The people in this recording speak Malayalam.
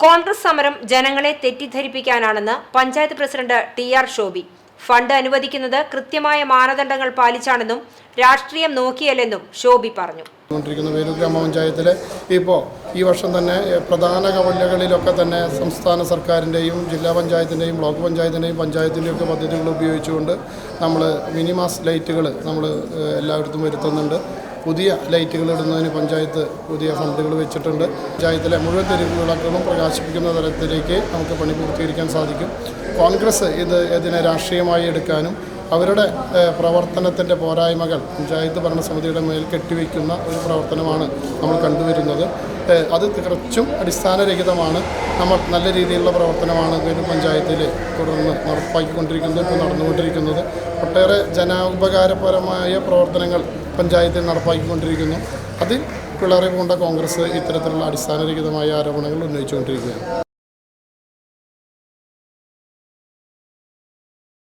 കോൺഗ്രസ് സമരം ജനങ്ങളെ തെറ്റിദ്ധരിപ്പിക്കാനാണെന്ന് panchayat president T R Shobi fund അനുവദിക്കുന്നത് കൃത്യമായ മാനദണ്ഡങ്ങൾ പാലിച്ചാണെന്നും രാഷ്ട്രീയം നോക്കിയല്ലെന്നും ഷോബി പറഞ്ഞു. കൊണ്ടിരിക്കുന്ന വേലൂർ ഗ്രാമപഞ്ചായത്തിലെ ഇപ്പോൾ ഈ വർഷം തന്നെ പ്രധാന കവലകളിലൊക്കെ തന്നെ സംസ്ഥാന സർക്കാരിന്റെയും ജില്ലാ പഞ്ചായത്തിന്റെയും ബ്ലോക്ക് പഞ്ചായത്തിന്റെയും പഞ്ചായത്തിന്റെയും ഒക്കെ പദ്ധതികൾ ഉപയോഗിച്ചുകൊണ്ട് നമ്മൾ മിനിമാസ് ലൈറ്റുകൾ നമ്മൾ എല്ലായിടത്തും വരുത്തുന്നുണ്ട്. പുതിയ ലൈറ്റുകൾ ഇടുന്നതിന് പഞ്ചായത്ത് പുതിയ ഫണ്ടുകൾ വെച്ചിട്ടുണ്ട്. പഞ്ചായത്തിലെ മുഴുവൻ തെരുവിളക്കുകളും പ്രകാശിപ്പിക്കുന്ന തരത്തിലേക്ക് നമുക്ക് പണി പൂർത്തീകരിക്കാൻ സാധിക്കും. കോൺഗ്രസ് ഇത് ഇതിനെ രാഷ്ട്രീയമായി എടുക്കാനും അവരുടെ പ്രവർത്തനത്തിന്റെ പോരായ്മകൾ പഞ്ചായത്ത് ഭരണസമിതിയുടെ മേൽ കെട്ടിവെക്കുന്ന ഒരു പ്രവർത്തനമാണ് നമ്മൾ കണ്ടുവരുന്നത്. അത് തികച്ചും അടിസ്ഥാനരഹിതമാണ്. നമ്മൾ നല്ല രീതിയിലുള്ള പ്രവർത്തനമാണ് വേലൂർ പഞ്ചായത്തിൽ തുടർന്ന് നടപ്പാക്കിക്കൊണ്ടിരിക്കുന്നത് ഇപ്പോൾ നടന്നുകൊണ്ടിരിക്കുന്നത്. ഒട്ടേറെ ജനോപകാരപരമായ പ്രവർത്തനങ്ങൾ പഞ്ചായത്തിൽ നടപ്പാക്കിക്കൊണ്ടിരിക്കുന്നു. അതിൽ പിളറി കൊണ്ട കോൺഗ്രസ് ഇത്തരത്തിലുള്ള അടിസ്ഥാനരഹിതമായ ആരോപണങ്ങൾ ഉന്നയിച്ചുകൊണ്ടിരിക്കുകയാണ്.